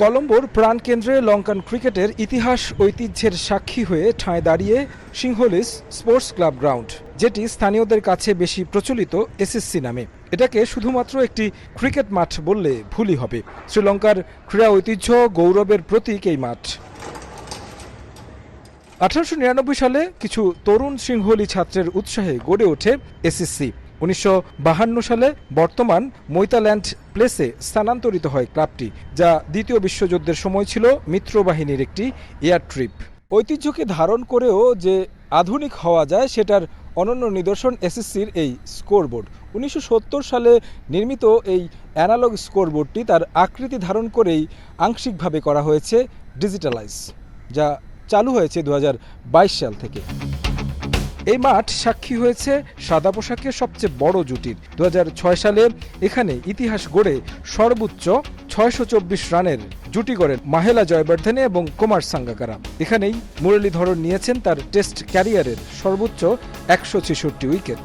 কলম্বোর প্রাণকেন্দ্রে লঙ্কান ক্রিকেটের ইতিহাস ঐতিহ্যের সাক্ষী হয়ে ঠাঁই দাঁড়িয়ে সিংহলিস স্পোর্টস ক্লাব গ্রাউন্ড, যেটি স্থানীয়দের কাছে বেশি প্রচলিত এসএসসি নামে। এটাকে শুধুমাত্র একটি ক্রিকেট মাঠ বললে ভুলই হবে। শ্রীলঙ্কার ক্রীড়া ঐতিহ্য গৌরবের প্রতীক এই মাঠ। আঠারোশো নিরানব্বই সালে কিছু তরুণ সিংহলি ছাত্রের উৎসাহে গড়ে ওঠে এসএসসি। উনিশশো সালে বর্তমান মৈতাল্যান্ড প্লেসে স্থানান্তরিত হয় ক্লাবটি, যা দ্বিতীয় বিশ্বযুদ্ধের সময় ছিল মিত্রবাহিনীর একটি এয়ার ট্রিপ। ঐতিহ্যকে ধারণ করেও যে আধুনিক হওয়া যায়, সেটার অনন্য নিদর্শন এসএসসির এই স্কোরবোর্ড। উনিশশো সত্তর সালে নির্মিত এই অ্যানালগ স্কোরবোর্ডটি তার আকৃতি ধারণ করেই আংশিকভাবে করা হয়েছে ডিজিটালাইজ, যা চালু হয়েছে দু হাজার বাইশ সাল থেকে। এই মাঠ সাক্ষী হয়েছে সাদা পোশাকের সবচেয়ে বড় জুটির। দু হাজার ছয় সালে এখানে ইতিহাস গড়ে সর্বোচ্চ ছয়শো চব্বিশ রানের জুটি গড়েন মাহেলা জয়বর্ধনে এবং কুমার সাঙ্গাকারা। এখানেই মুরলীধরন নিয়েছেন তার টেস্ট ক্যারিয়ারের সর্বোচ্চ একশো ছেষট্টি উইকেট।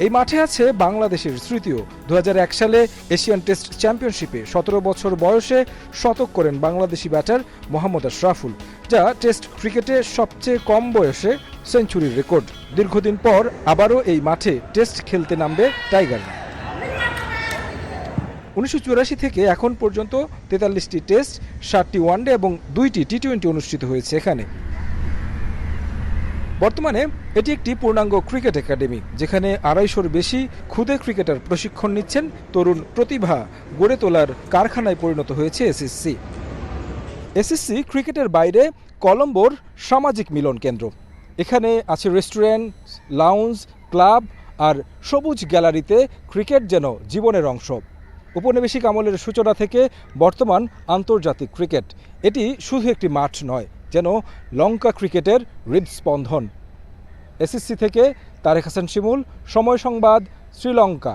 এই মাঠে আছে বাংলাদেশের স্মৃতিও দু সালে এশিয়ান টেস্ট চ্যাম্পিয়নশিপে সতেরো বছর বয়সে শতক করেন বাংলাদেশি ব্যাটার মোহাম্মদ আশরাফুল, যা টেস্ট ক্রিকেটে সবচেয়ে কম বয়সে সেঞ্চুরির রেকর্ড। দীর্ঘদিন পর আবারও এই মাঠে টেস্ট খেলতে নামবে টাইগাররা। উনিশশো থেকে এখন পর্যন্ত তেতাল্লিশটি টেস্ট, ষাটটি ওয়ানডে এবং দুইটি টি টোয়েন্টি অনুষ্ঠিত হয়েছে এখানে। বর্তমানে এটি একটি পূর্ণাঙ্গ ক্রিকেট একাডেমি, যেখানে আড়াইশোর বেশি ক্ষুদে ক্রিকেটার প্রশিক্ষণ নিচ্ছেন তরুণ প্রতিভা গড়ে তোলার কারখানায় পরিণত হয়েছে এসএসসি। এসএসসি ক্রিকেটের বাইরে কলম্বোর সামাজিক মিলন কেন্দ্র। এখানে আছে রেস্টুরেন্ট, লাউঞ্জ, ক্লাব আর সবুজ গ্যালারিতে ক্রিকেট যেন জীবনের অংশ। উপনিবেশিক আমলের সূচনা থেকে বর্তমান আন্তর্জাতিক ক্রিকেট। এটি শুধু একটি মাঠ নয় যেন লঙ্কা ক্রিকেটের হৃদস্পন্দন এসএসসি থেকে তারেক হাসান শিমুল সময় সংবাদ শ্রীলঙ্কা।